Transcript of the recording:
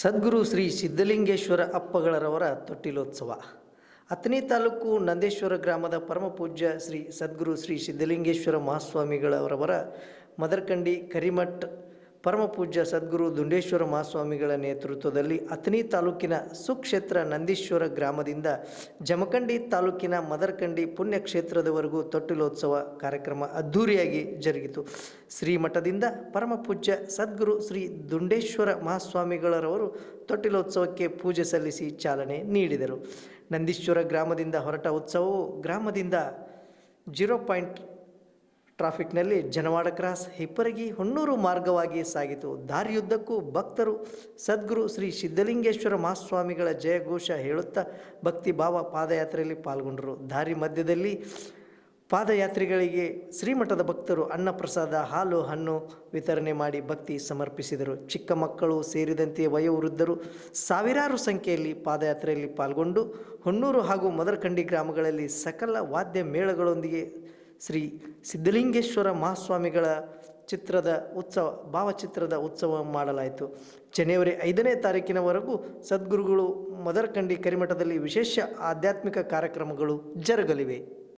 ಸದ್ಗುರು ಶ್ರೀ ಸಿದ್ಧಲಿಂಗೇಶ್ವರ ಅಪ್ಪಗಳರವರ ತೊಟ್ಟಿಲೋತ್ಸವ. ಹತ್ತನೇ ತಾಲೂಕು ನಂದೇಶ್ವರ ಗ್ರಾಮದ ಪರಮಪೂಜ್ಯ ಶ್ರೀ ಸದ್ಗುರು ಶ್ರೀ ಸಿದ್ಧಲಿಂಗೇಶ್ವರ ಮಹಾಸ್ವಾಮಿಗಳವರವರ ಮದರ್ಕಂಡಿ ಕರಿಮಠ್ ಪರಮಪೂಜ್ಯ ಸದ್ಗುರು ದುಂಡೇಶ್ವರ ಮಹಾಸ್ವಾಮಿಗಳ ನೇತೃತ್ವದಲ್ಲಿ ಅಥಣಿ ತಾಲೂಕಿನ ಸುಕ್ಷೇತ್ರ ನಂದೀಶ್ವರ ಗ್ರಾಮದಿಂದ ಜಮಖಂಡಿ ತಾಲೂಕಿನ ಮದರ್ಕಂಡಿ ಪುಣ್ಯಕ್ಷೇತ್ರದವರೆಗೂ ತೊಟ್ಟಿಲೋತ್ಸವ ಕಾರ್ಯಕ್ರಮ ಅದ್ಧೂರಿಯಾಗಿ ಜರುಗಿತು. ಶ್ರೀಮಠದಿಂದ ಪರಮಪೂಜ್ಯ ಸದ್ಗುರು ಶ್ರೀ ದುಂಡೇಶ್ವರ ಮಹಾಸ್ವಾಮಿಗಳರವರು ತೊಟ್ಟಿಲೋತ್ಸವಕ್ಕೆ ಪೂಜೆ ಸಲ್ಲಿಸಿ ಚಾಲನೆ ನೀಡಿದರು. ನಂದೀಶ್ವರ ಗ್ರಾಮದಿಂದ ಹೊರಟ ಉತ್ಸವವು ಗ್ರಾಮದಿಂದ ಜೀರೋ ಪಾಯಿಂಟ್ ಟ್ರಾಫಿಕ್ನಲ್ಲಿ ಜನವಾಡ ಕ್ರಾಸ್ ಹಿಪ್ಪರಗಿ ಹೊನ್ನೂರು ಮಾರ್ಗವಾಗಿ ಸಾಗಿತು. ದಾರಿಯುದ್ದಕ್ಕೂ ಭಕ್ತರು ಸದ್ಗುರು ಶ್ರೀ ಸಿದ್ಧಲಿಂಗೇಶ್ವರ ಮಹಾಸ್ವಾಮಿಗಳ ಜಯಘೋಷ ಹೇಳುತ್ತಾ ಭಕ್ತಿ ಭಾವ ಪಾದಯಾತ್ರೆಯಲ್ಲಿ ಪಾಲ್ಗೊಂಡರು. ದಾರಿ ಮಧ್ಯದಲ್ಲಿ ಪಾದಯಾತ್ರಿಗಳಿಗೆ ಶ್ರೀಮಠದ ಭಕ್ತರು ಅನ್ನ ಪ್ರಸಾದ ಹಾಲು, ಹಣ್ಣು ವಿತರಣೆ ಮಾಡಿ ಭಕ್ತಿ ಸಮರ್ಪಿಸಿದರು. ಚಿಕ್ಕ ಮಕ್ಕಳು ಸೇರಿದಂತೆ ವಯೋವೃದ್ಧರು ಸಾವಿರಾರು ಸಂಖ್ಯೆಯಲ್ಲಿ ಪಾದಯಾತ್ರೆಯಲ್ಲಿ ಪಾಲ್ಗೊಂಡು, ಹೊನ್ನೂರು ಹಾಗೂ ಮದರಕಂಡಿ ಗ್ರಾಮಗಳಲ್ಲಿ ಸಕಲ ವಾದ್ಯ ಮೇಳಗಳೊಂದಿಗೆ ಶ್ರೀ ಸಿದ್ಧಲಿಂಗೇಶ್ವರ ಮಹಾಸ್ವಾಮಿಗಳ ಚಿತ್ರದ ಉತ್ಸವ, ಭಾವಚಿತ್ರದ ಉತ್ಸವ ಮಾಡಲಾಯಿತು. ಜನವರಿ ಐದನೇ ತಾರೀಕಿನವರೆಗೂ ಸದ್ಗುರುಗಳು ಮದರಕಂಡಿ ಕರಿಮಠದಲ್ಲಿ ವಿಶೇಷ ಆಧ್ಯಾತ್ಮಿಕ ಕಾರ್ಯಕ್ರಮಗಳು ಜರುಗಲಿವೆ.